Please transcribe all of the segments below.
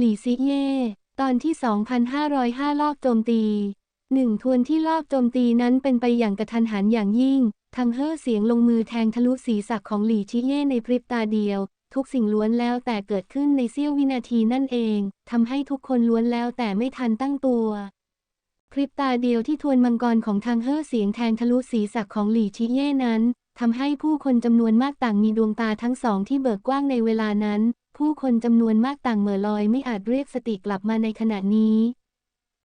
หลี่ซิเย่ตอนที่ 2,505รอบโจมตีหนึ่งทวนที่รอบโจมตีนั้นเป็นไปอย่างกระทันหันอย่างยิ่งทางเฮ่อเสียงลงมือแทงทะลุศีรษะของหลี่ชิเย่ในพริบตาเดียว ทุกสิ่งล้วนแล้วแต่เกิดขึ้นในเสี้ยววินาทีนั่นเองทำให้ทุกคนล้วนแล้วแต่ไม่ทันตั้งตัว พริบตาเดียวที่ทวนมังกรของทางเฮ่อเสียงแทงทะลุศีรษะของหลี่ชิเย่นั้น ทำให้ผู้คนจำนวนมากต่างมีดวงตาทั้งสองที่เบิกกว้างในเวลานั้น ผู้คนจำนวนมากต่างเหม่อลอยไม่อาจเรียกสติกลับมาในขณะนี้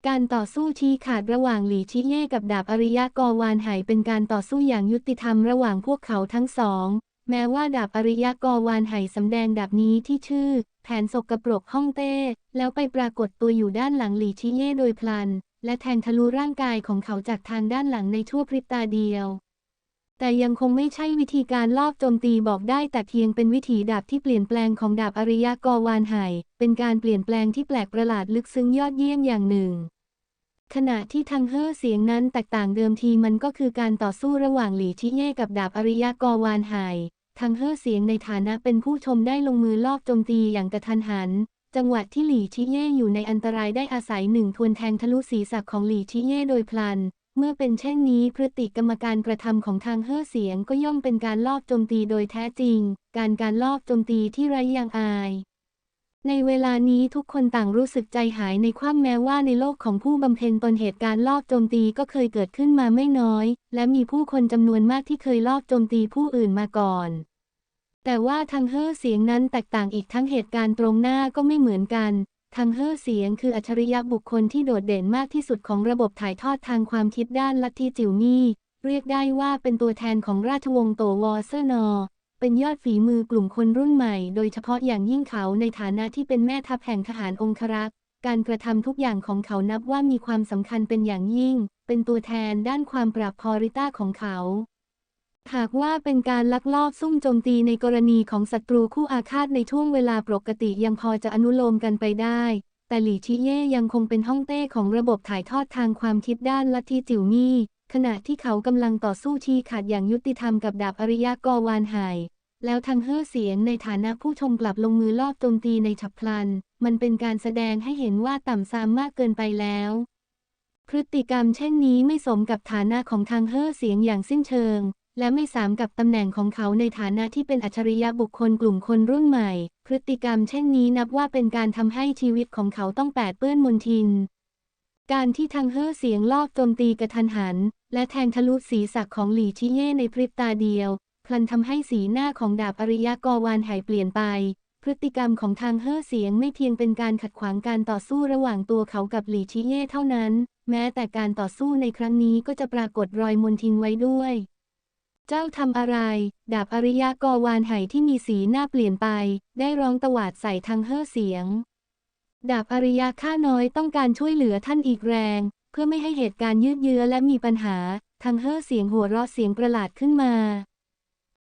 การต่อสู้ชี้ขาดระหว่างหลีชิเย่กับดาบอริยะกอวานไหเป็นการต่อสู้อย่างยุติธรรมระหว่างพวกเขาทั้งสอง แม้ว่าดาบอริยะกอวานไหสำแดงดาบนี้ที่ชื่อ แผนศกกระปรกห้องเต้ แล้วไปปรากฏตัวอยู่ด้านหลังหลีชิเย่โดยพลัน และแทงทะลุร่างกายของเขาจากทางด้านหลังในชั่วพริบตาเดียว แต่ยังคงไม่ใช่วิธีการลอบโจมตีบอกได้แต่เพียงเป็นวิถีดาบที่เปลี่ยนแปลงของดาบอริยะกอวานไหเป็นการเปลี่ยนแปลงที่แปลกประหลาดลึกซึ้งยอดเยี่ยมอย่างหนึ่ง ขณะที่ทางเฮ่อเสียงนั้นแตกต่างเดิมทีมันก็คือการต่อสู้ระหว่างหลีชิเย่กับดาบอริยะกอวานไหทางเฮ่อเสียงในฐานะเป็นผู้ชมได้ลงมือลอบโจมตีอย่างกระทันหัน จังหวะที่หลีชิเย่อยู่ในอันตรายได้อาศัยหนึ่งทวนแทงทะลุศีรษะของหลีชิเย่โดยพลัน เมื่อเป็นเช่นนี้พฤติกรรมการกระทำของทางเฮ่อเสียงก็ย่อมเป็นการลอบโจมตีโดยแท้จริง การการลอบโจมตีที่ไร้ยางอาย ในเวลานี้ทุกคนต่างรู้สึกใจหายในความแม้ว่าในโลกของผู้บำเพ็ญตนเหตุการ์ลอบโจมตีก็เคยเกิดขึ้นมาไม่น้อย และมีผู้คนจำนวนมากที่เคยลอบโจมตีผู้อื่นมาก่อน แต่ว่าทางเฮ่อเสียงนั้นแตกต่างอีกทั้งเหตุการณ์ตรงหน้าก็ไม่เหมือนกัน ทางเฮ่อเสียงคืออัจฉริยะบุคคลที่โดดเด่นมากที่สุดของระบบถ่ายทอดทางความคิดด้านลัทธิจิวมี่เรียกได้ว่าเป็นตัวแทนของราชวงศ์โตวอเซอร์นอเป็นยอดฝีมือกลุ่มคนรุ่นใหม่ โดยเฉพาะอย่างยิ่งเขาในฐานะที่เป็นแม่ทัพแห่งทหารองครักษ์ การกระทำทุกอย่างของเขานับว่ามีความสำคัญเป็นอย่างยิ่ง เป็นตัวแทนด้านความปราบพอริต้าของเขา หากว่าเป็นการลักลอบซุ่มโจมตีในกรณีของศัตรูคู่อาฆาตในช่วงเวลาปกติยังพอจะอนุโลมกันไปได้ แต่หลี่ชิเย่ยังคงเป็นห้องเต้ของระบบถ่ายทอดทางความคิดด้านลัทธิจิวมี่ขณะที่เขากำลังต่อสู้ชี้ขาดอย่างยุติธรรมกับดาบอริยะกอวานไห่แล้วทางเฮ่อเสียงในฐานะผู้ชมกลับลงมือลอบโจมตีในฉับพลัน มันเป็นการแสดงให้เห็นว่าต่ำซามมากเกินไปแล้ว พฤติกรรมเช่นนี้ไม่สมกับฐานะของทางเฮ่อเสียงอย่างสิ้นเชิง และไม่สามกับตำแหน่งของเขาในฐานะที่เป็นอัจฉริยะบุคคลกลุ่มคนรุ่นใหม่ พฤติกรรมเช่นนี้นับว่าเป็นการทำให้ชีวิตของเขาต้องแปดเปื้อนมลทิน การที่ทางเฮ่อเสียงลอบโจมตีกระทันหัน และแทงทะลุศีรษะของหลี่ชิเย่ในพริบตาเดียว พลันทำให้สีหน้าของดาบอริยะกอวานหายเปลี่ยนไป พฤติกรรมของทางเฮ่อเสียงไม่เพียงเป็นการขัดขวางการต่อสู้ระหว่างตัวเขากับหลี่ชิเย่เท่านั้น แม้แต่การต่อสู้ในครั้งนี้ก็จะปรากฏรอยมนทินไว้ด้วย เจ้าทำอะไร ดาบอริยะกอวานไหที่มีสีหน้าเปลี่ยนไป ได้ร้องตวาดใส่ทางเฮ่อเสียง ดาบอริยะข้าน้อยต้องการช่วยเหลือท่านอีกแรง เพื่อไม่ให้เหตุการณ์ยืดเยื้อและมีปัญหา ทางเฮ่อเสียงหัวเราะเสียงประหลาดขึ้นมา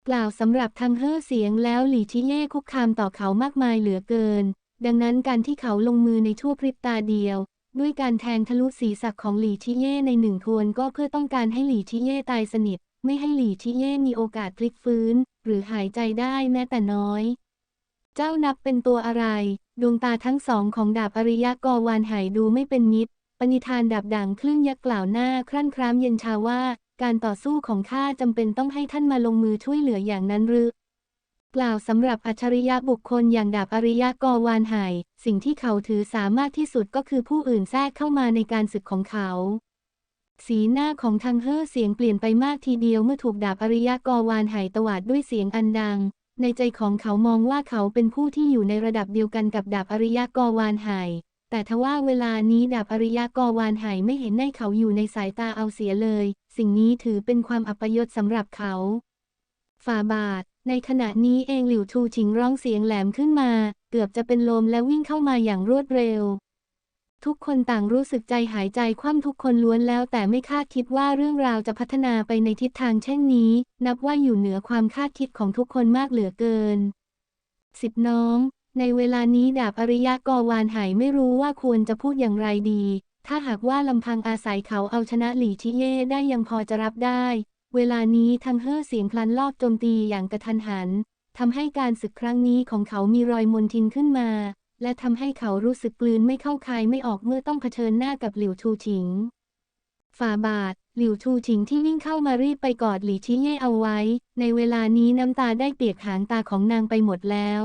กล่าวสำหรับทางเฮ่อเสียงแล้วหลี่ชิเย่คุกคามต่อเขามากมายเหลือเกิน ดังนั้นการที่เขาลงมือในชั่วพริบตาเดียวด้วยการแทงทะลุศีรษะของหลี่ชิเย่ในหนึ่งทวนก็เพื่อต้องการให้หลี่ชิเย่ตายสนิท ไม่ให้หลี่ชิเย่มีโอกาสพลิกฟื้น หรือหายใจได้แม้แต่น้อย เจ้านับเป็นตัวอะไร ดวงตาทั้งสองของดาบอริยะกอวานไหดูไม่เป็นมิตร ปณิธานดาบด่างคลื่นยักษ์กล่าวหน้าครั่นครามเย็นชาว่า การต่อสู้ของข้าจำเป็นต้องให้ท่านมาลงมือช่วยเหลืออย่างนั้นหรือกล่าวสำหรับอัจฉริยะบุคคลอย่างดาบอริยะกอวานไหสิ่งที่เขาถือสามารถที่สุดก็คือผู้อื่นแทรกเข้ามาในการศึกของเขา สีหน้าของทางเฮอเสียงเปลี่ยนไปมากทีเดียวเมื่อถูกดาบอริยะกอวานไหตวาดด้วยเสียงอันดัง ในใจของเขามองว่าเขาเป็นผู้ที่อยู่ในระดับเดียวกันกับดาบอริยะกอวานไหแต่ทว่าเวลานี้ดาบอริยะกอวานไหไม่เห็นในเขาอยู่ในสายตาเอาเสียเลย สิ่งนี้ถือเป็นความอัปยศสำหรับเขาฝ่าบาท ในขณะนี้เองหลิวชูชิงร้องเสียงแหลมขึ้นมา เกือบจะเป็นลมและวิ่งเข้ามาอย่างรวดเร็ว ทุกคนต่างรู้สึกใจหายใจคว่ำทุกคนล้วนแล้ว แต่ไม่คาดคิดว่าเรื่องราวจะพัฒนาไปในทิศทางเช่นนี้ นับว่าอยู่เหนือความคาดคิดของทุกคนมากเหลือเกินสิบน้อง ในเวลานี้ดาบอริยะกอวานไหไม่รู้ว่าควรจะพูดอย่างไรดี ถ้าหากว่าลำพังอาศัยเขาเอาชนะหลี่ชิเย่ได้ยังพอจะรับได้ เวลานี้ทางเฮ่อเสียงพลันลอบโจมตีอย่างกระทันหันทำให้การศึกครั้งนี้ของเขามีรอยมนทินขึ้นมา และทำให้เขารู้สึกกลืนไม่เข้าคายไม่ออกเมื่อต้องเผชิญหน้ากับหลิวชูฉิง ฝ่าบาท หลิวชูฉิงที่วิ่งเข้ามารีบไปกอดหลี่ชิเย่เอาไว้ ในเวลานี้น้ำตาได้เปียกหางตาของนางไปหมดแล้ว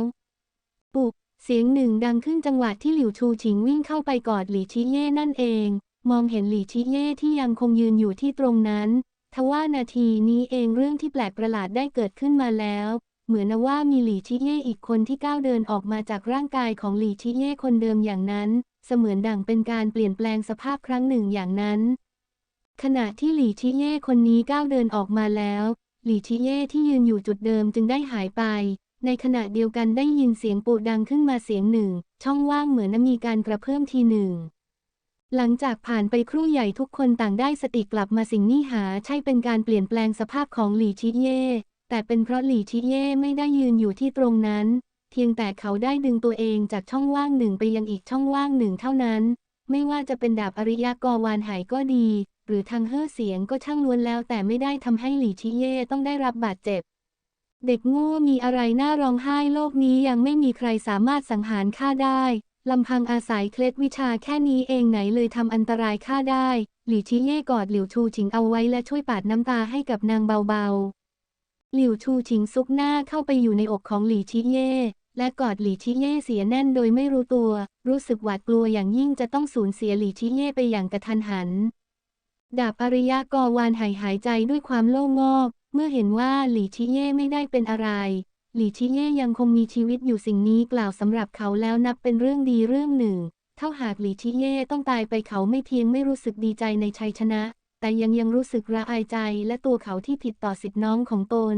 ปุกเสียงหนึ่งดังขึ้นจังหวะที่หลิวชูฉิงวิ่งเข้าไปกอดหลี่ชิเย่นั่นเอง มองเห็นหลี่ชิเย่ที่ยังคงยืนอยู่ที่ตรงนั้น ทว่านาทีนี้เองเรื่องที่แปลกประหลาดได้เกิดขึ้นมาแล้ว เหมือนว่ามีหลี่ชิเย่อีกคนที่ก้าวเดินออกมาจากร่างกายของหลี่ชิเย่คนเดิมอย่างนั้น เสมือนดั่งเป็นการเปลี่ยนแปลงสภาพครั้งหนึ่งอย่างนั้น ขณะที่หลี่ชิเย่คนนี้ก้าวเดินออกมาแล้ว หลี่ชิเย่ที่ยืนอยู่จุดเดิมจึงได้หายไป ในขณะเดียวกันได้ยินเสียงปูดังขึ้นมาเสียงหนึ่ง ช่องว่างเหมือนมีการกระเพิ่อมทีหนึ่งหลังจากผ่านไปครู่ใหญ่ทุกคนต่างได้สติกลับมาสิ่งนี้หาใช่เป็นการเปลี่ยนแปลงสภาพของหลี่ชิเย่ แต่เป็นเพราะหลี่ชิเย่ไม่ได้ยืนอยู่ที่ตรงนั้น เพียงแต่เขาได้ดึงตัวเองจากช่องว่างหนึ่งไปยังอีกช่องว่างหนึ่งเท่านั้น ไม่ว่าจะเป็นดาบอริยกรวานหายก็ดี หรือทางเฮ่อเสียงก็ช่างล้วนแล้วแต่ไม่ได้ทำให้หลี่ชิเย่ต้องได้รับบาดเจ็บ เด็กโง่มีอะไรน่าร้องไห้โลกนี้ยังไม่มีใครสามารถสังหารข้าได้ลำพังอาศัยเคล็ดวิชาแค่นี้เองไหนเลยทำอันตรายข้าได้ หลี่ชิเย่กอดหลิวชูฉิงเอาไว้และช่วยปาดน้ำตาให้กับนางเบาๆ หลิวชูฉิงซุกหน้าเข้าไปอยู่ในอกของหลี่ชิเย่ และกอดหลี่ชิเย่เสียแน่นโดยไม่รู้ตัว รู้สึกหวาดกลัวอย่างยิ่งจะต้องสูญเสียหลี่ชิเย่ไปอย่างกระทันหัน ดาบอริยะกอวานหายหายใจด้วยความโล่งอก เมื่อเห็นว่าหลี่ชิเย่ไม่ได้เป็นอะไร หลี่ชิเย่ยังคงมีชีวิตอยู่สิ่งนี้กล่าวสำหรับเขาแล้วนับเป็นเรื่องดีเรื่องหนึ่ง เท่าหากหลี่ชิเย่ต้องตายไปเขาไม่เพียงไม่รู้สึกดีใจในชัยชนะ แต่ยังยังรู้สึกระอายใจและตัวเขาที่ผิดต่อสิทธิน้องของตน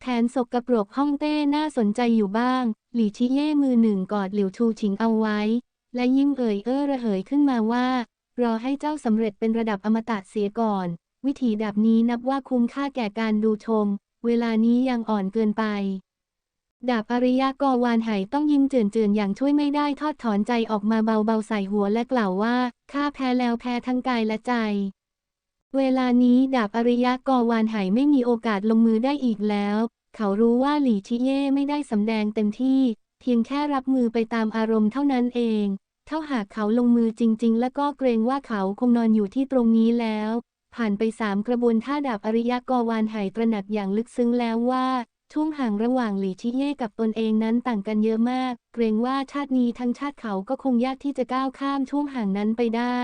แผนศกกระปรกห้องเต้น่าสนใจอยู่บ้าง หลี่ชิเย่มือหนึ่งกอดหลิวชูฉิงเอาไว้ และยิ้มเอ่ยเอ้อระเหยขึ้นมาว่า รอให้เจ้าสำเร็จเป็นระดับอมตะเสียก่อน วิธีดับนี้นับว่าคุ้มค่าแก่การดูชม เวลานี้ยังอ่อนเกินไปดาบอริยะกอวานไหต้องยิ้มเจือนๆอย่างช่วยไม่ได้ทอดถอนใจออกมาเบาๆใส่หัวและกล่าวว่า ข้าแพ้แล้วแพ้ทั้งกายและใจ เวลานี้ดาบอริยะกอวานไหไม่มีโอกาสลงมือได้อีกแล้ว เขารู้ว่าหลี่ชิเย่ไม่ได้สำแดงเต็มที่ เพียงแค่รับมือไปตามอารมณ์เท่านั้นเอง เท่าหากเขาลงมือจริง ๆ และก็เกรงว่าเขาคงนอนอยู่ที่ตรงนี้แล้ว ผ่านไปสามกระบวนท่าดาบอริยะกอวานไหตระหนักอย่างลึกซึ้งแล้วว่า ช่วงห่างระหว่างหลี่ชิเย่กับตนเองนั้นต่างกันเยอะมาก เกรงว่าชาตินี้ทั้งชาติเขาก็คงยากที่จะก้าวข้ามช่วงห่างนั้นไปได้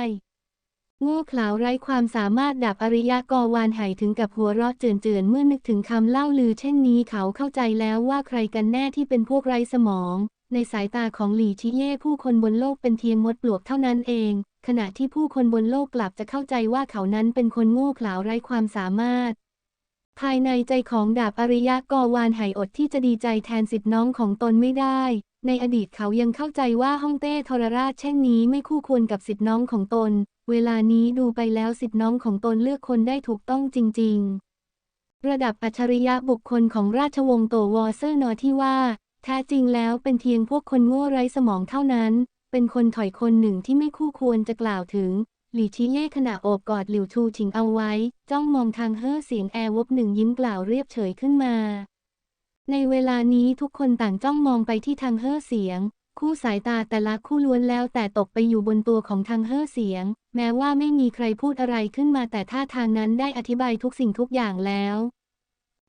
โง่เขลาไร้ความสามารถดาบอริยะกอวานไหถึงกับหัวเราะเจือนๆเมื่อนึกถึงคำเล่าลือเช่นนี้เขาเข้าใจแล้วว่าใครกันแน่ที่เป็นพวกไร้สมอง ในสายตาของหลี่ชิเย่ผู้คนบนโลกเป็นเพียงมดปลวกเท่านั้นเอง ขณะที่ผู้คนบนโลกกลับจะเข้าใจว่าเขานั้นเป็นคนโง่เขลาไร้ความสามารถ ภายในใจของดาบอริยะกอวานไหอดที่จะดีใจแทนสิทธิน้องของตนไม่ได้ในอดีตเขายังเข้าใจว่าฮ่องเต้ทรราชเช่นนี้ไม่คู่ควรกับสิทธิน้องของตน เวลานี้ดูไปแล้วสิทธิน้องของตนเลือกคนได้ถูกต้องจริง ๆ ระดับอัจฉริยะบุคคลของราชวงศ์โตวอเซอร์นอที่ว่าแท้จริงแล้วเป็นเพียงพวกคนโง่ไร้สมองเท่านั้น เป็นคนถอยคนหนึ่งที่ไม่คู่ควรจะกล่าวถึง หลี่ชี้เย่ขณะโอบกอดหลิวชูฉิงเอาไว้ จ้องมองทางเฮ่อเสียงแอร์วบหนึ่งยิ้มกล่าวเรียบเฉยขึ้นมา ในเวลานี้ทุกคนต่างจ้องมองไปที่ทางเฮ่อเสียง คู่สายตาแต่ละคู่ล้วนแล้วแต่ตกไปอยู่บนตัวของทางเฮ่อเสียง แม้ว่าไม่มีใครพูดอะไรขึ้นมาแต่ท่าทางนั้นได้อธิบายทุกสิ่งทุกอย่างแล้ว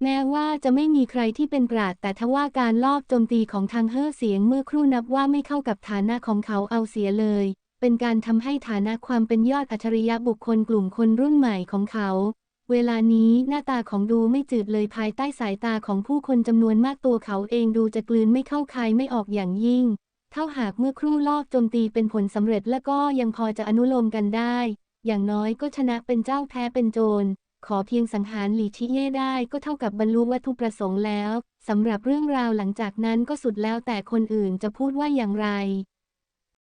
แม้ว่าจะไม่มีใครที่เป็นปราดแต่ทว่าการลอบโจมตีของทางเฮ่อเสียงเมื่อครู่นับว่าไม่เข้ากับฐานะของเขาเอาเสียเลย เป็นการทำให้ฐานะความเป็นยอดอัจฉริยะบุคคลกลุ่มคนรุ่นใหม่ของเขา เวลานี้หน้าตาของดูไม่จืดเลยภายใต้สายตาของผู้คนจำนวนมากตัวเขาเองดูจะกลืนไม่เข้าคายไม่ออกอย่างยิ่ง เท่าหากเมื่อครู่ลอบโจมตีเป็นผลสำเร็จและก็ยังพอจะอนุโลมกันได้ อย่างน้อยก็ชนะเป็นเจ้าแพ้เป็นโจร ขอเพียงสังหารหลีชิเย่ได้ก็เท่ากับบรรลุวัตถุประสงค์แล้วสำหรับเรื่องราวหลังจากนั้นก็สุดแล้วแต่คนอื่นจะพูดว่าอย่างไร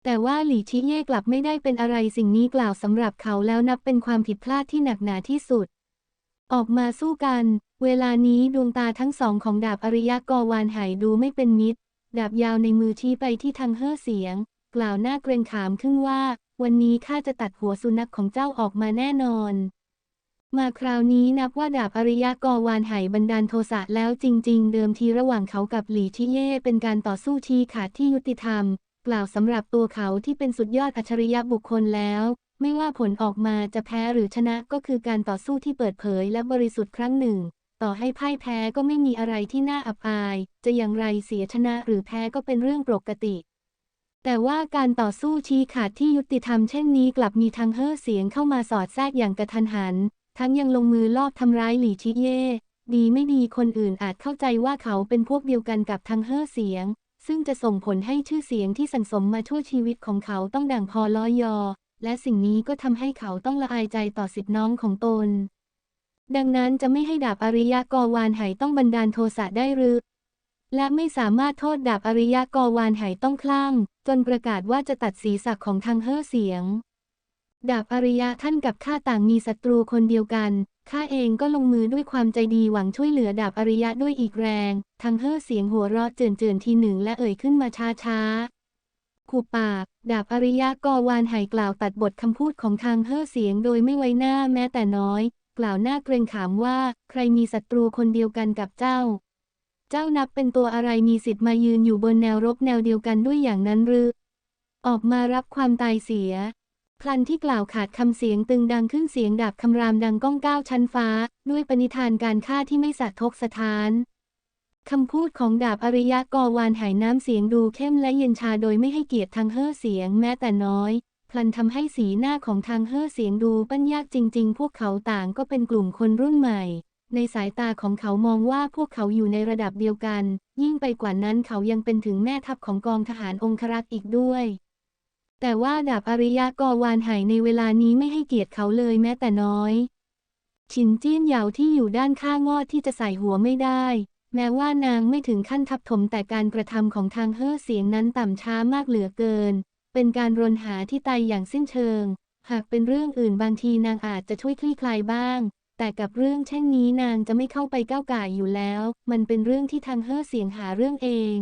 แต่ว่าหลีชิเย่กลับไม่ได้เป็นอะไรสิ่งนี้กล่าวสำหรับเขาแล้วนับเป็นความผิดพลาดที่หนักหนาที่สุด ออกมาสู้กัน เวลานี้ดวงตาทั้งสองของดาบอริยะกอวานไหดูไม่เป็นมิตร ดาบยาวในมือชี้ไปที่ทางเฮ่อเสียง กล่าวหน้าเกรงขามขึ้นว่า วันนี้ข้าจะตัดหัวสุนัขของเจ้าออกมาแน่นอน มาคราวนี้นับว่าดาบอริยะกอวานไหบันดาลโทสะแล้วจริง ๆ เดิมทีระหว่างเขากับหลี่ชิเย่เป็นการต่อสู้ชี้ขาดที่ยุติธรรม กล่าวสำหรับตัวเขาที่เป็นสุดยอดอัจฉริยะบุคคลแล้ว ไม่ว่าผลออกมาจะแพ้หรือชนะก็คือการต่อสู้ที่เปิดเผยและบริสุทธิ์ครั้งหนึ่ง ต่อให้พ่ายแพ้ก็ไม่มีอะไรที่น่าอับอาย จะอย่างไรเสียชนะหรือแพ้ก็เป็นเรื่องปกติ แต่ว่าการต่อสู้ชี้ขาดที่ยุติธรรมเช่นนี้กลับมีทางเฮ่อเสียงเข้ามาสอดแทรกอย่างกระทันหัน ทั้งยังลงมือลอบทำร้ายหลี่ชิเย่ดีไม่ดีคนอื่นอาจเข้าใจว่าเขาเป็นพวกเดียวกันกับทางเฮ่อเสียง ซึ่งจะส่งผลให้ชื่อเสียงที่สั่งสมมาทั่วชีวิตของเขาต้องดังพอล้อยอ และสิ่งนี้ก็ทำให้เขาต้องละอายใจต่อสิทธิน้องของตน ดังนั้นจะไม่ให้ดาบอริยะกอวานไหต้องบันดาลโทสะได้หรือ และไม่สามารถโทษดาบอริยะกอวานไหต้องคลั่ง จนประกาศว่าจะตัดศีรษะของทางเฮ่อเสียง ดาบอริยะท่านกับข้าต่างมีศัตรูคนเดียวกัน ข้าเองก็ลงมือด้วยความใจดีหวังช่วยเหลือดาบอริยะด้วยอีกแรง ทางเฮ่อเสียงหัวเราะเจือนเจือนๆทีหนึ่งและเอ่ยขึ้นมาช้าช้าๆขู่ปาก ดาบอริยะกอวานไหกล่าวตัดบทคำพูดของทางเฮ่อเสียงโดยไม่ไว้หน้าแม้แต่น้อย กล่าวหน้าเกรงขามว่า ใครมีศัตรูคนเดียวกันกับเจ้า เจ้านับเป็นตัวอะไรมีสิทธิ์มายืนอยู่บนแนวรบแนวเดียวกันด้วยอย่างนั้นหรือ ออกมารับความตายเสีย พลันที่กล่าวขาดคำเสียงตึงดังขึ้นเสียงดาบคำรามดังก้องก้าวชั้นฟ้า ด้วยปณิธานการฆ่าที่ไม่สะทกสถานคำพูดของดาบอริยะกอวานหายน้ำเสียงดูเข้มและเย็นชาโดยไม่ให้เกียรติทางเฮ่อเสียงแม้แต่น้อย ลันทำให้สีหน้าของทางเฮ่อเสียงดูปั้นยากจริง ๆ พวกเขาต่างก็เป็นกลุ่มคนรุ่นใหม่ ในสายตาของเขามองว่าพวกเขาอยู่ในระดับเดียวกัน ยิ่งไปกว่านั้นเขายังเป็นถึงแม่ทัพของกองทหารองครักษ์อีกด้วย แต่ว่าดาบอริยะกอวานไหในเวลานี้ไม่ให้เกียรติเขาเลยแม้แต่น้อยฉินจี้นเหยาที่อยู่ด้านข้างงอดที่จะใส่หัวไม่ได้ แม้ว่านางไม่ถึงขั้นทับถมแต่การกระทำของทางเฮ่อเสียงนั้นต่ำช้ามากเหลือเกิน เป็นการรนหาที่ตายอย่างสิ้นเชิง หากเป็นเรื่องอื่นบางทีนางอาจจะช่วยคลี่คลายบ้าง แต่กับเรื่องเช่นนี้นางจะไม่เข้าไปก้าวก่ายอยู่แล้ว มันเป็นเรื่องที่ทางเฮ่อเสียงหาเรื่องเอง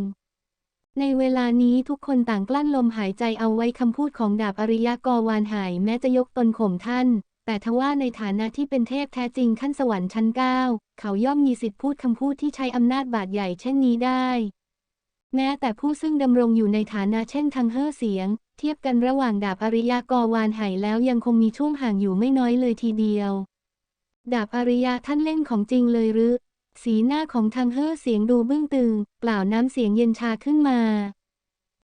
ในเวลานี้ทุกคนต่างกลั้นลมหายใจเอาไว้คำพูดของดาบอริยะกอวานหายแม้จะยกตนข่มท่านแต่ทว่าในฐานะที่เป็นเทพแท้จริงขั้นสวรรค์ชั้นเก้าเขาย่อมมีสิทธิพูดคำพูดที่ใช้อำนาจบาดใหญ่เช่นนี้ได้ แม้แต่ผู้ซึ่งดำรงอยู่ในฐานะเช่นทางเฮ่อเสียง เทียบกันระหว่างดาบอริยะกอวานไหแล้วยังคงมีช่วงห่างอยู่ไม่น้อยเลยทีเดียว ดาบอริยะท่านเล่นของจริงเลยหรือ สีหน้าของทางเฮ่อเสียงดูบึ้งตึงกล่าวน้ำเสียงเย็นชาขึ้นมา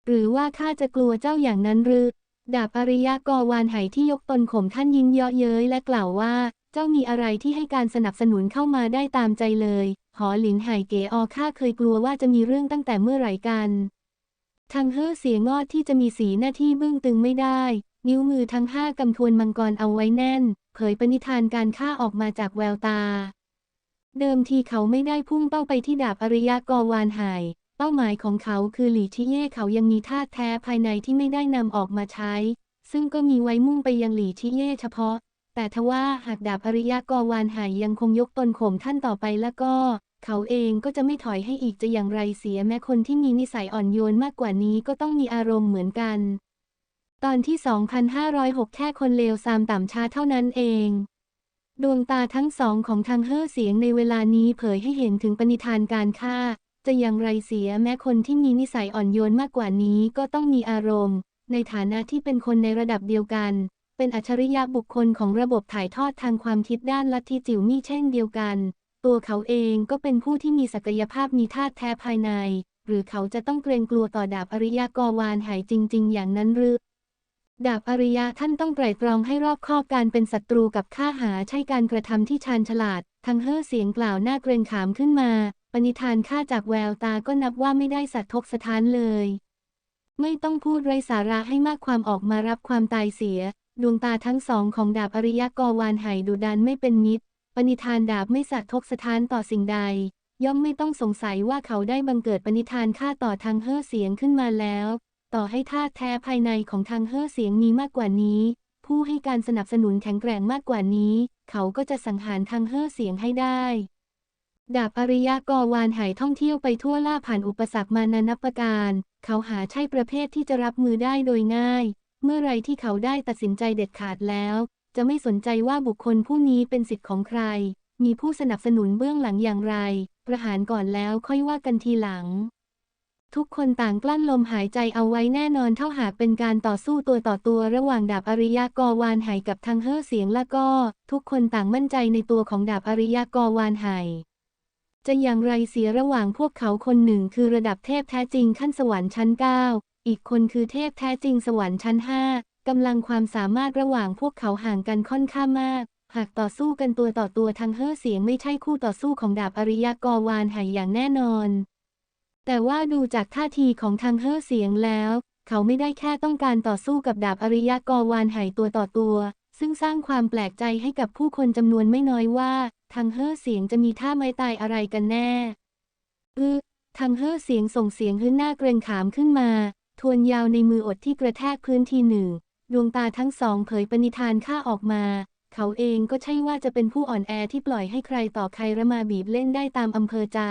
หรือว่าข้าจะกลัวเจ้าอย่างนั้นหรือ ดาบอริยะกอวานไหที่ยกตนข่มท่านยิ้มเยาะเย้ยและกล่าวว่า เจ้ามีอะไรที่ให้การสนับสนุนเข้ามาได้ตามใจเลย หอหลินไห่เก๋อข้าเคยกลัวว่าจะมีเรื่องตั้งแต่เมื่อไหร่กันทางเฮ่อเสียงอดที่จะมีสีหน้าที่บึ้งตึงไม่ได้ นิ้วมือทั้งห้ากำทวนมังกรเอาไว้แน่น เผยปณิธานการฆ่าออกมาจากแววตา เดิมทีเขาไม่ได้พุ่งเป้าไปที่ดาบอริยะกอวานไห่เป้าหมายของเขาคือหลี่ชิเย่เขายังมีธาตุแท้ภายในที่ไม่ได้นำออกมาใช้ ซึ่งก็มีไว้มุ่งไปยังหลี่ชิเย่เฉพาะ แต่ทว่าหากดาบอริยะกอวานไหยังคงยกตนข่มท่านต่อไปแล้วก็ เขาเองก็จะไม่ถอยให้อีกจะอย่างไรเสียแม้คนที่มีนิสัยอ่อนโยนมากกว่านี้ก็ต้องมีอารมณ์เหมือนกัน ตอนที่ 2506 แค่คนเลวซามต่ำช้าเท่านั้นเอง ดวงตาทั้งสองของทางเฮ่อเสียงในเวลานี้เผยให้เห็นถึงปณิธานการฆ่า จะอย่างไรเสียแม้คนที่มีนิสัยอ่อนโยนมากกว่านี้ก็ต้องมีอารมณ์ ในฐานะที่เป็นคนในระดับเดียวกัน เป็นอัจฉริยะบุคคลของระบบถ่ายทอดทางความคิดด้านลัทธิจิ๋วมี่เช่นเดียวกัน ตัวเขาเองก็เป็นผู้ที่มีศักยภาพมีธาตุแท้ภายใน หรือเขาจะต้องเกรงกลัวต่อดาบอริยะกอวานหายจริง ๆ อย่างนั้นหรือดาบอริยะท่านต้องไตร่ตรองให้รอบคอบการเป็นศัตรูกับข้าหาใช่การกระทำที่ชาญฉลาดทางเฮ่อเสียงกล่าวหน้าเกรงขามขึ้นมา ปณิธานฆ่าจากแววตาก็นับว่าไม่ได้สัตว์ทกสถานเลย ไม่ต้องพูดไรสาระให้มากความออกมารับความตายเสีย ดวงตาทั้งสองของดาบอริยกอวานไหดุดันไม่เป็นมิตร ปณิธานดาบไม่สัตว์ทกสถานต่อสิ่งใด ย่อมไม่ต้องสงสัยว่าเขาได้บังเกิดปณิธานฆ่าต่อทางเฮ่อเสียงขึ้นมาแล้ว ต่อให้ธาตุแท้ภายในของทางเฮ่อเสียงมีมากกว่านี้ ผู้ให้การสนับสนุนแข็งแกร่งมากกว่านี้ เขาก็จะสังหารทางเฮ่อเสียงให้ได้ดาบอริยะกอวานหายท่องเที่ยวไปทั่วล่าผ่านอุปสรรคมานานับประการ เขาหาใช่ประเภทที่จะรับมือได้โดยง่าย เมื่อไรที่เขาได้ตัดสินใจเด็ดขาดแล้ว จะไม่สนใจว่าบุคคลผู้นี้เป็นสิทธิ์ของใคร มีผู้สนับสนุนเบื้องหลังอย่างไร ประหารก่อนแล้วค่อยว่ากันทีหลัง ทุกคนต่างกลั้นลมหายใจเอาไว้แน่นอนเท่าหากเป็นการต่อสู้ตัวต่อตัวระหว่างดาบอริยะกอวานไหกับทางเฮ่อเสียงและก็ ทุกคนต่างมั่นใจในตัวของดาบอริยะกอวานไหจะอย่างไรเสียระหว่างพวกเขาคนหนึ่งคือระดับเทพแท้จริงขั้นสวรรค์ชั้น 9 อีกคนคือเทพแท้จริงสวรรค์ชั้น5กำลังความสามารถระหว่างพวกเขาห่างกันค่อนข้างมาก หากต่อสู้กันตัวต่อตัวทางเฮ่อเสียงไม่ใช่คู่ต่อสู้ของดาบอริยกอวานไหอย่างแน่นอน แต่ว่าดูจากท่าทีของทางเฮ่อเสียงแล้ว เขาไม่ได้แค่ต้องการต่อสู้กับดาบอริยกอวานไหตัวต่อตัว ซึ่งสร้างความแปลกใจให้กับผู้คนจำนวนไม่น้อยว่า ทางเฮ่อเสียงจะมีท่าไม้ตายอะไรกันแน่ อือทางเฮ่อเสียงส่งเสียงขึ้นหน้าเกรงขามขึ้นมา วนยาวในมืออดที่กระแทกพื้นทีหนึ่ง ดวงตาทั้งสองเผยปณิธานข้าออกมา เขาเองก็ใช่ว่าจะเป็นผู้อ่อนแอที่ปล่อยให้ใครต่อใครระมาบีบเล่นได้ตามอำเภอใจ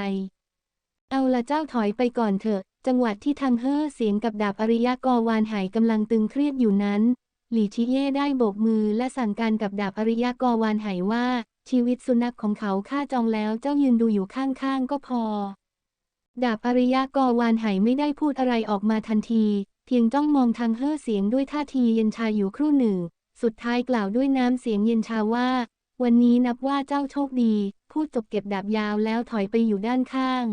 เอาละเจ้าถอยไปก่อนเถอะ จังหวัดที่ทางเฮ่อเสียงกับดาบอริยะกอวานหายกำลังตึงเครียดอยู่นั้น หลี่ชิเย่ได้โบกมือและสั่งการกับดาบอริยะกอวานไหว่า ชีวิตสุนัขของเขาข้าจองแล้วเจ้ายืนดูอยู่ข้างๆก็พอ ดาบอริยะกอวานไหไม่ได้พูดอะไรออกมาทันที เพียงจ้องมองทางเฮ่อเสียงด้วยท่าทีเย็นชาอยู่ครู่หนึ่ง สุดท้ายกล่าวด้วยน้ำเสียงเย็นชาว่า วันนี้นับว่าเจ้าโชคดี พูดจบเก็บดาบยาวแล้วถอยไปอยู่ด้านข้าง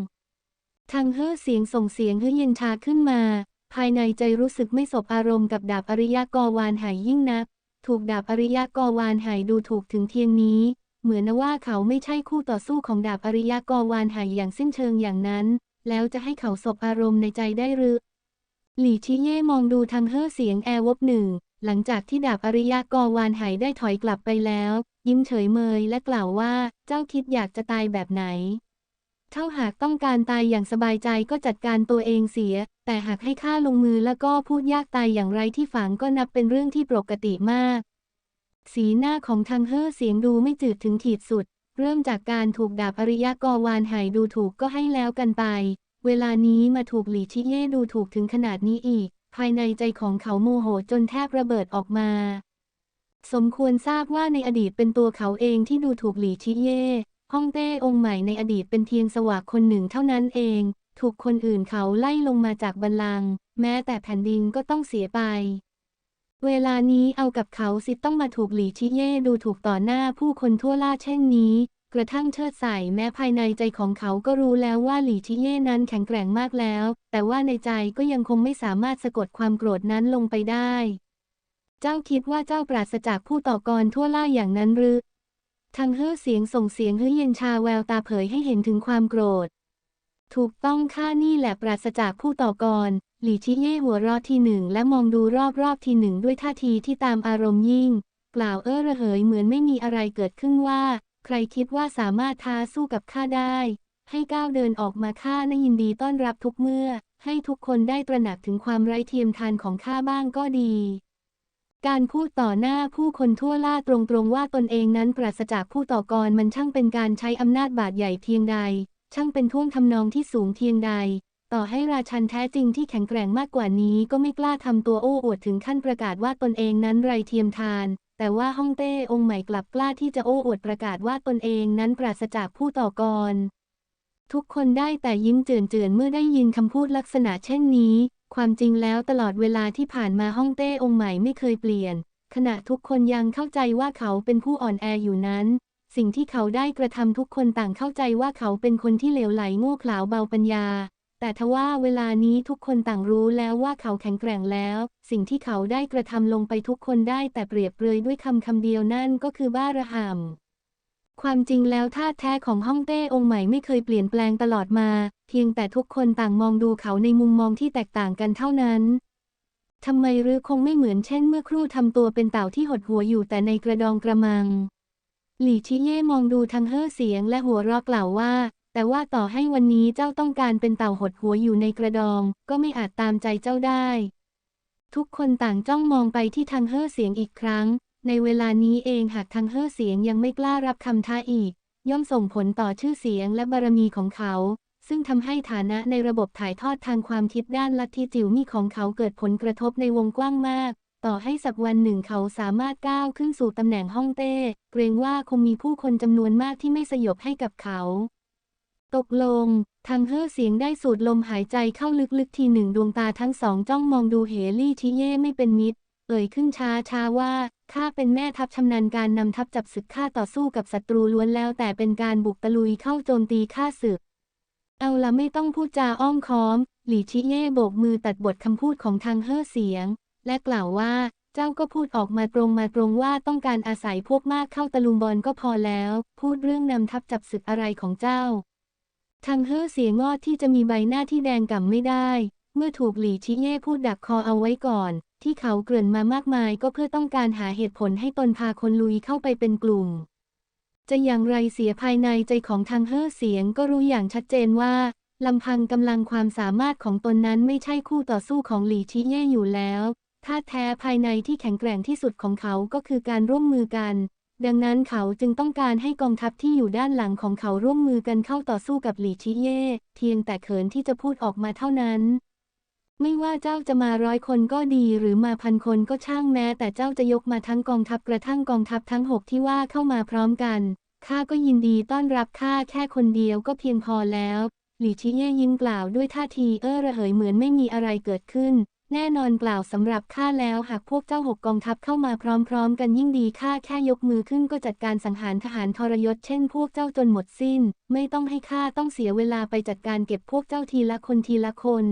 ทางเฮ่อเสียงส่งเสียงเฮือเย็นชาขึ้นมา ภายในใจรู้สึกไม่สบอารมณ์กับดาบอริยะกอวานไหยิ่งนัก ถูกดาบอริยะกอวานไหดูถูกถึงเทียงนี้ เหมือนว่าเขาไม่ใช่คู่ต่อสู้ของดาบอริยะกอวานไหอย่างสิ้นเชิงอย่างนั้น แล้วจะให้เขาสบอารมณ์ในใจได้หรือ หลี่ชิเย่มองดูทางเฮ่อเสียงแอร์วบหนึ่ง หลังจากที่ดาบอริยะกอวานไหได้ถอยกลับไปแล้ว ยิ้มเฉยเมยและกล่าวว่า เจ้าคิดอยากจะตายแบบไหน เท่าหากต้องการตายอย่างสบายใจก็จัดการตัวเองเสีย แต่หากให้ข้าลงมือแล้วก็พูดยากตายอย่างไรที่ฝังก็นับเป็นเรื่องที่ปกติมาก สีหน้าของทางเฮ่อเสียงดูไม่จืดถึงขีดสุด เริ่มจากการถูกดาบอริยะกอวานไหดูถูกก็ให้แล้วกันไป เวลานี้มาถูกหลีชิเย่ดูถูกถึงขนาดนี้อีก ภายในใจของเขาโมโหจนแทบระเบิดออกมา สมควรทราบว่าในอดีตเป็นตัวเขาเองที่ดูถูกหลีชิเย่ฮ่องเต้องค์ใหม่ในอดีตเป็นเพียงสวากคนหนึ่งเท่านั้นเอง ถูกคนอื่นเขาไล่ลงมาจากบัลลังก์แม้แต่แผ่นดินก็ต้องเสียไป เวลานี้เอากับเขาสิต้องมาถูกหลีชิเย่ดูถูกต่อหน้าผู้คนทั่วล่าเช่นนี้ กระทั่งเชิดใส่แม้ภายในใจของเขาก็รู้แล้วว่าหลีชิเย่นั้นแข็งแกร่งมากแล้ว แต่ว่าในใจก็ยังคงไม่สามารถสะกดความโกรธนั้นลงไปได้ เจ้าคิดว่าเจ้าปราศจากผู้ต่อกรทั่วล่าอย่างนั้นหรือทางเฮ่อเสียงส่งเสียงเฮือเย็นชาแววตาเผยให้เห็นถึงความโกรธ ถูกต้องข้านี่แหละปราศจากผู้ต่อกร หลี่ชิเย่หัวเรอดทีหนึ่งและมองดูรอบๆทีหนึ่งด้วยท่าทีที่ตามอารมณ์ยิ่ง กล่าวเอ้อระเหยเหมือนไม่มีอะไรเกิดขึ้นว่า ใครคิดว่าสามารถท้าสู้กับข้าได้ ให้ก้าวเดินออกมาข้าน่ายินดีต้อนรับทุกเมื่อ ให้ทุกคนได้ตระหนักถึงความไร้เทียมทานของข้าบ้างก็ดีการพูดต่อหน้าผู้คนทั่วล่าตรงๆว่าตนเองนั้นปราศจากผู้ต่อกรมันช่างเป็นการใช้อำนาจบาดใหญ่เพียงใด ช่างเป็นท่วงทำนองที่สูงเพียงใด ต่อให้ราชันแท้จริงที่แข็งแกร่งมากกว่านี้ก็ไม่กล้าทำตัวโอ้อวดถึงขั้นประกาศว่าตนเองนั้นไรเทียมทาน แต่ว่าฮ่องเต้องค์ใหม่กลับกล้าที่จะโอ้อวดประกาศว่าตนเองนั้นปราศจากผู้ต่อกร ทุกคนได้แต่ยิ้มเจือนๆเมื่อได้ยินคำพูดลักษณะเช่นนี้ ความจริงแล้วตลอดเวลาที่ผ่านมาฮ่องเต้องค์ใหม่ไม่เคยเปลี่ยน ขณะทุกคนยังเข้าใจว่าเขาเป็นผู้อ่อนแออยู่นั้นสิ่งที่เขาได้กระทำทุกคนต่างเข้าใจว่าเขาเป็นคนที่เหลวไหลโง่เขลาเบาปัญญา แต่ทว่าเวลานี้ทุกคนต่างรู้แล้วว่าเขาแข็งแกร่งแล้ว สิ่งที่เขาได้กระทำลงไปทุกคนได้แต่เปรียบเปรยด้วยคำคำเดียวนั่นก็คือบ้าระห่ำความจริงแล้วท่าแท้ของฮ่องเต้องค์ใหม่ไม่เคยเปลี่ยนแปลงตลอดมา เพียงแต่ทุกคนต่างมองดูเขาในมุมมองที่แตกต่างกันเท่านั้นทำไมหรือคงไม่เหมือนเช่นเมื่อครู่ทำตัวเป็นเต่าที่หดหัวอยู่แต่ในกระดองกระมัง หลี่ชิเย่มองดูทางเฮ่อเสียงและหัวเราะกล่าวว่า แต่ว่าต่อให้วันนี้เจ้าต้องการเป็นเต่าหดหัวอยู่ในกระดอง ก็ไม่อาจตามใจเจ้าได้ ทุกคนต่างจ้องมองไปที่ทางเฮ่อเสียงอีกครั้ง ในเวลานี้เองหากทางเฮ่อเสียงยังไม่กล้ารับคำท้าอีก ย่อมส่งผลต่อชื่อเสียงและบารมีของเขา ซึ่งทำให้ฐานะในระบบถ่ายทอดทางความคิดด้านลัทธิจิ๋วมีของเขาเกิดผลกระทบในวงกว้างมากต่อให้สักวันหนึ่งเขาสามารถก้าวขึ้นสู่ตำแหน่งฮ่องเต้ เกรงว่าคงมีผู้คนจำนวนมากที่ไม่สยบให้กับเขา ตกลง ทางเฮ่อเสียงได้สูดลมหายใจเข้าลึกๆทีหนึ่งดวงตาทั้งสองจ้องมองดูเฮลี่ชิเย่ไม่เป็นมิตร เอ่ยขึ้นช้าช้าว่าข้าเป็นแม่ทัพชำนาญการนำทัพจับศึกข้าต่อสู้กับศัตรูล้วนแล้ว แต่เป็นการบุกตะลุยเข้าโจมตีข้าศึก เอาละไม่ต้องพูดจาอ้อมค้อม หลี่ชิเย่โบกมือตัดบทคำพูดของทางเฮ่อเสียง และกล่าวว่า เจ้าก็พูดออกมาตรงมาตรงว่าต้องการอาศัยพวกมากเข้าตะลุมบอลก็พอแล้ว พูดเรื่องนำทัพจับศึกอะไรของเจ้า ทางเฮ่อเสียงอดที่จะมีใบหน้าที่แดงก่ำไม่ได้ เมื่อถูกหลี่ชิเย่พูดดักคอเอาไว้ก่อน ที่เขาเกริ่นมามากมายก็เพื่อต้องการหาเหตุผลให้ตนพาคนลุยเข้าไปเป็นกลุ่ม จะอย่างไรเสียภายในใจของทางเฮ่อเสียงก็รู้อย่างชัดเจนว่าลำพังกำลังความสามารถของตนนั้นไม่ใช่คู่ต่อสู้ของหลี่ชิเย่อยู่แล้วท่าแท้ภายในที่แข็งแกร่งที่สุดของเขาก็คือการร่วมมือกัน ดังนั้นเขาจึงต้องการให้กองทัพที่อยู่ด้านหลังของเขาร่วมมือกันเข้าต่อสู้กับหลีชิเย่เพียงแต่เขินที่จะพูดออกมาเท่านั้น ไม่ว่าเจ้าจะมาร้อยคนก็ดีหรือมาพันคนก็ช่างแม้ แต่เจ้าจะยกมาทั้งกองทัพกระทั่งกองทัพทั้งหกที่ว่าเข้ามาพร้อมกันข้าก็ยินดีต้อนรับข้าแค่คนเดียวก็เพียงพอแล้ว หลีชิเย่ยิ้มกล่าวด้วยท่าทีเอ้อระเหยเหมือนไม่มีอะไรเกิดขึ้น แน่นอนกล่าวสำหรับข้าแล้วหากพวกเจ้าหกกองทัพเข้ามาพร้อมๆ กันยิ่งดีข้าแค่ยกมือขึ้นก็จัดการสังหารทหารทรยศเช่นพวกเจ้าจนหมดสิ้น ไม่ต้องให้ข้าต้องเสียเวลาไปจัดการเก็บพวกเจ้าทีละคนทีละคน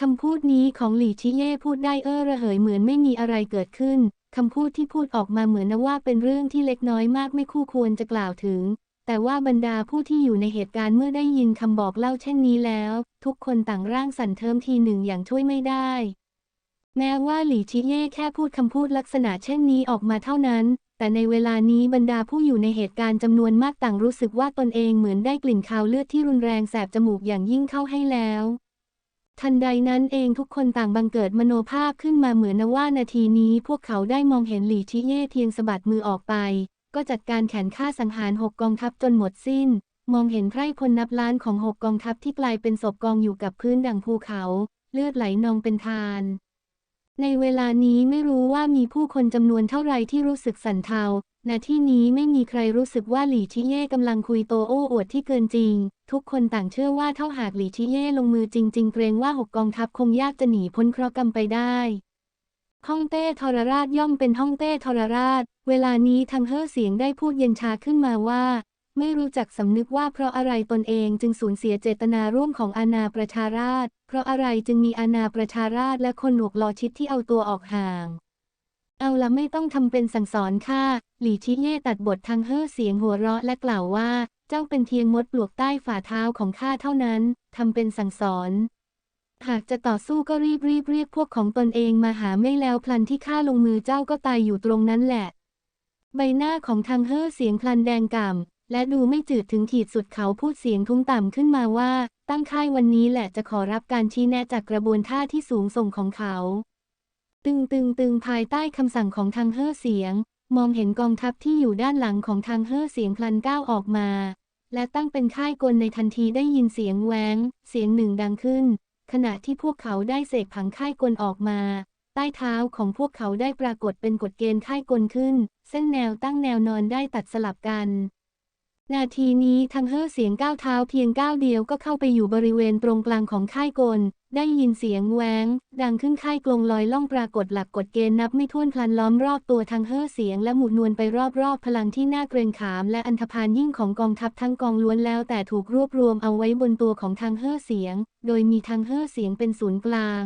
คำพูดนี้ของหลี่ชิเย่พูดได้เอ้อระเหยเหมือนไม่มีอะไรเกิดขึ้นคำพูดที่พูดออกมาเหมือนนว่าเป็นเรื่องที่เล็กน้อยมากไม่คู่ควรจะกล่าวถึง แต่ว่าบรรดาผู้ที่อยู่ในเหตุการณ์เมื่อได้ยินคำบอกเล่าเช่นนี้แล้ว ทุกคนต่างร่างสั่นเทิมทีหนึ่งอย่างช่วยไม่ได้ แม้ว่าหลี่ชิเย่แค่พูดคำพูดลักษณะเช่นนี้ออกมาเท่านั้น แต่ในเวลานี้บรรดาผู้อยู่ในเหตุการณ์จำนวนมากต่างรู้สึกว่าตนเองเหมือนได้กลิ่นคาวเลือดที่รุนแรงแสบจมูกอย่างยิ่งเข้าให้แล้วทันใดนั้นเองทุกคนต่างบังเกิดมโนภาพขึ้นมาเหมือนว่านาทีนี้พวกเขาได้มองเห็นหลี่ชิเย่เทียงสะบัดมือออกไป ก็จัดการแขนฆ่าสังหารหกกองทัพจนหมดสิ้น มองเห็นไพร่พลนับล้านของหกกองทัพที่กลายเป็นศพกองอยู่กับพื้นดังภูเขา เลือดไหลนองเป็นทาน ในเวลานี้ไม่รู้ว่ามีผู้คนจำนวนเท่าไรที่รู้สึกสั่นเทาณที่นี้ไม่มีใครรู้สึกว่าหลี่ชิเย่กำลังคุยโตโอ้อวดที่เกินจริง ทุกคนต่างเชื่อว่าเท่าหากหลี่ชิเย่ลงมือจริง ๆ เกรงว่าหกกองทัพคงยากจะหนีพ้นเคราะห์กรรมไปได้ ฮ่องเต้ทรราชย่อมเป็นฮ่องเต้ทรราช เวลานี้ทางเฮ่อเสียงได้พูดเย็นชาขึ้นมาว่า ไม่รู้จักสำนึกว่าเพราะอะไรตนเองจึงสูญเสียเจตนาร่วมของอาณาประชาราช เพราะอะไรจึงมีอาณาประชาราชและคนหนวกลอชิดที่เอาตัวออกห่าง เอาละไม่ต้องทำเป็นสั่งสอนข้าหลี่ชิเย่ตัดบททางเฮ่อเสียงหัวเราะและกล่าวว่า เจ้าเป็นเพียงมดปลวกใต้ฝ่าเท้าของข้าเท่านั้นทำเป็นสั่งสอน หากจะต่อสู้ก็รีบรีบเรียกพวกของตนเองมาหาไม่แล้วพลันที่ข้าลงมือเจ้าก็ตายอยู่ตรงนั้นแหละ ใบหน้าของทางเฮ่อเสียงพลันแดงก่ำและดูไม่จืดถึงขีดสุดเขาพูดเสียงทุ้มต่ำขึ้นมาว่า ตั้งค่ายวันนี้แหละจะขอรับการชี้แนะจากกระบวนท่าที่สูงส่งของเขา ตึงตึงตึงภายใต้คำสั่งของทางเฮ่อเสียง มองเห็นกองทัพที่อยู่ด้านหลังของทางเฮ่อเสียงพลันก้าวออกมา และตั้งเป็นค่ายกลในทันทีได้ยินเสียงแหวงเสียงหนึ่งดังขึ้น ขณะที่พวกเขาได้เสกผังค่ายกลออกมา ใต้เท้าของพวกเขาได้ปรากฏเป็นกฎเกณฑ์ค่ายกลขึ้น เส้นแนวตั้งแนวนอนได้ตัดสลับกัน นาทีนี้ทั้งเฮ่อเสียงก้าวเท้าเพียงก้าวเดียวก็เข้าไปอยู่บริเวณตรงกลางของค่ายกล ได้ยินเสียงแหวงดังขึ้นค่ายกลงลอยล่องปรากฏหลักกฎเกณฑ์นับไม่ถ้วนพลันล้อมรอบตัวทางเฮ่อเสียงและหมุนนวลไปรอบๆ พลังที่น่าเกรงขาม และอันธพาลยิ่งของกองทัพทั้งกองล้วนแล้ว แต่ถูกรวบรวมเอาไว้บนตัวของทางเฮ่อเสียง โดยมีทางเฮ่อเสียงเป็นศูนย์กลาง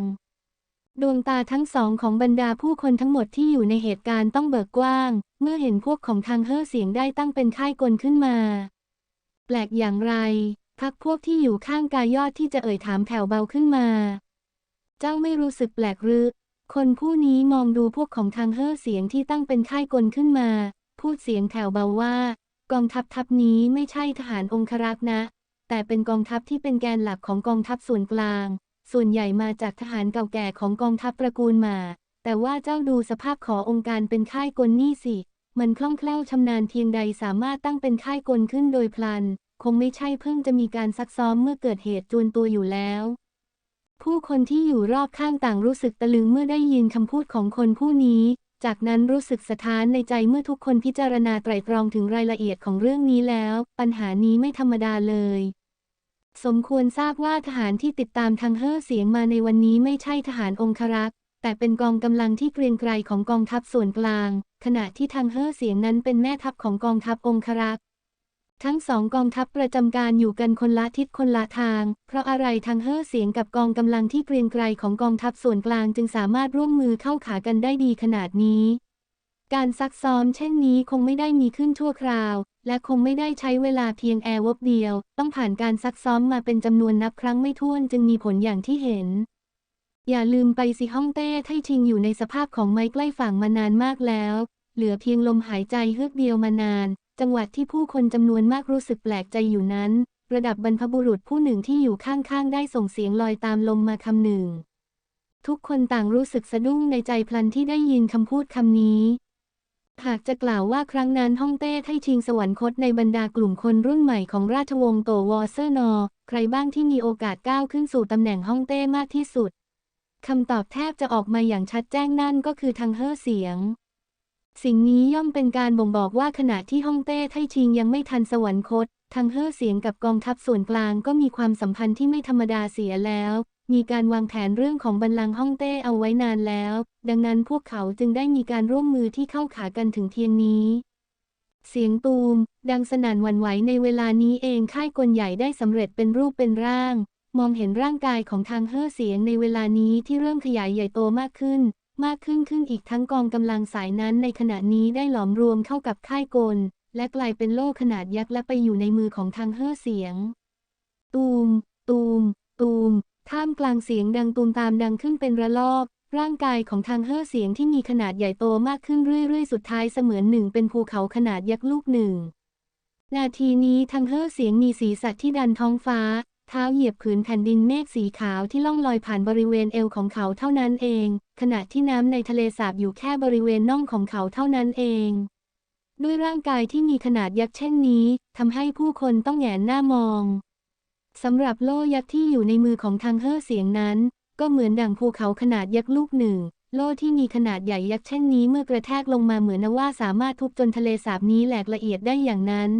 ดวงตาทั้งสองของบรรดาผู้คนทั้งหมดที่อยู่ในเหตุการณ์ต้องเบิกกว้าง เมื่อเห็นพวกของทางเฮ่อเสียงได้ตั้งเป็นค่ายกลขึ้นมา แปลกอย่างไร พักพวกที่อยู่ข้างกายยอดที่จะเอ่ยถามแผ่วเบาขึ้นมา เจ้าไม่รู้สึกแปลกหรือ คนผู้นี้มองดูพวกของทางเฮ่อเสียงที่ตั้งเป็นค่ายกลขึ้นมา พูดเสียงแผ่วเบาว่า กองทัพทัพนี้ไม่ใช่ทหารองครักษ์นะ แต่เป็นกองทัพที่เป็นแกนหลักของกองทัพส่วนกลาง ส่วนใหญ่มาจากทหารเก่าแก่ของกองทัพตระกูลมา แต่ว่าเจ้าดูสภาพขอองค์การเป็นค่ายกลนี่สิ มันคล่องแคล่วชำนาญเพียงใดสามารถตั้งเป็นค่ายกลขึ้นโดยพลัน คงไม่ใช่เพิ่งจะมีการซักซ้อมเมื่อเกิดเหตุจวนตัวอยู่แล้ว ผู้คนที่อยู่รอบข้างต่างรู้สึกตะลึงเมื่อได้ยินคำพูดของคนผู้นี้ จากนั้นรู้สึกสะท้านในใจเมื่อทุกคนพิจารณาไตร่ตรองถึงรายละเอียดของเรื่องนี้แล้ว ปัญหานี้ไม่ธรรมดาเลย สมควรทราบว่าทหารที่ติดตามทางเฮ่อเสียงมาในวันนี้ไม่ใช่ทหารองครักษ์แต่เป็นกองกำลังที่เกรียงไกรของกองทัพส่วนกลาง ขณะที่ทางเฮ่อเสียงนั้นเป็นแม่ทัพของกองทัพองครักษ์ ทั้งสองกองทัพประจำการอยู่กันคนละทิศคนละทาง เพราะอะไรทางเฮ่อเสียงกับกองกำลังที่เกรียงไกรของกองทัพส่วนกลางจึงสามารถร่วมมือเข้าขากันได้ดีขนาดนี้ การซักซ้อมเช่นนี้คงไม่ได้มีขึ้นชั่วคราว และคงไม่ได้ใช้เวลาเพียงแอร์วบเดียว ต้องผ่านการซักซ้อมมาเป็นจำนวนนับครั้งไม่ถ้วนจึงมีผลอย่างที่เห็น อย่าลืมไปสิฮ่องเต้ไทชิงอยู่ในสภาพของไม้ใกล้ฝั่งมานานมากแล้ว เหลือเพียงลมหายใจเฮือกเดียวมานาน จังหวัดที่ผู้คนจำนวนมากรู้สึกแปลกใจอยู่นั้น ระดับบรรพบุรุษผู้หนึ่งที่อยู่ข้างๆ ได้ส่งเสียงลอยตามลมมาคำหนึ่ง ทุกคนต่างรู้สึกสะดุ้งในใจพลันที่ได้ยินคำพูดคำนี้ หากจะกล่าวว่าครั้งนั้นฮ่องเต้ไทชิงสวรรคตในบรรดากลุ่มคนรุ่นใหม่ของราชวงศ์โตวอเซอร์นอ ใครบ้างที่มีโอกาสก้าวขึ้นสู่ตำแหน่งฮ่องเต้มากที่สุดคำตอบแทบจะออกมาอย่างชัดแจ้งนั่นก็คือทางเฮ่อเสียง สิ่งนี้ย่อมเป็นการบ่งบอกว่าขณะที่ฮ่องเต้ไทชิงยังไม่ทันสวรรคต ทางเฮ่อเสียงกับกองทัพส่วนกลางก็มีความสัมพันธ์ที่ไม่ธรรมดาเสียแล้ว มีการวางแผนเรื่องของบัลลังก์ฮ่องเต้เอาไว้นานแล้ว ดังนั้นพวกเขาจึงได้มีการร่วมมือที่เข้าขากันถึงเทียนนี้เสียงตูม ดังสนั่นวันไหวในเวลานี้เองค่ายกลใหญ่ได้สำเร็จเป็นรูปเป็นร่าง มองเห็นร่างกายของทางเฮ่อเสียงในเวลานี้ที่เริ่มขยายใหญ่โตมากขึ้น มากขึ้นขึ้นอีกทั้งกองกำลังสายนั้นในขณะนี้ได้หลอมรวมเข้ากับค่ายกล และกลายเป็นโล่ขนาดยักษ์และไปอยู่ในมือของทางเฮ่อเสียง ตูม ตูม ตูม ท่ามกลางเสียงดังตูมตามดังขึ้นเป็นระลอก ร่างกายของทางเฮ่อเสียงที่มีขนาดใหญ่โตมากขึ้นเรื่อยๆ สุดท้ายเสมือนหนึ่งเป็นภูเขาขนาดยักษ์ลูกหนึ่ง นาทีนี้ทางเฮ่อเสียงมีสีสัตว์ที่ดันท้องฟ้า เท้าเหยียบผืนแผ่นดินเมฆสีขาวที่ล่องลอยผ่านบริเวณเอวของเขาเท่านั้นเอง ขณะที่น้ำในทะเลสาบอยู่แค่บริเวณน่องของเขาเท่านั้นเอง ด้วยร่างกายที่มีขนาดยักษ์เช่นนี้ทำให้ผู้คนต้องแหงนหน้ามองสำหรับโล่ยักษ์ที่อยู่ในมือของทางเฮ่อเสียงนั้น ก็เหมือนดั่งภูเขาขนาดยักษ์ลูกหนึ่ง โล่ที่มีขนาดใหญ่ยักษ์เช่นนี้เมื่อกระแทกลงมาเหมือนว่าสามารถทุบจนทะเลสาบนี้แหลกละเอียดได้อย่างนั้น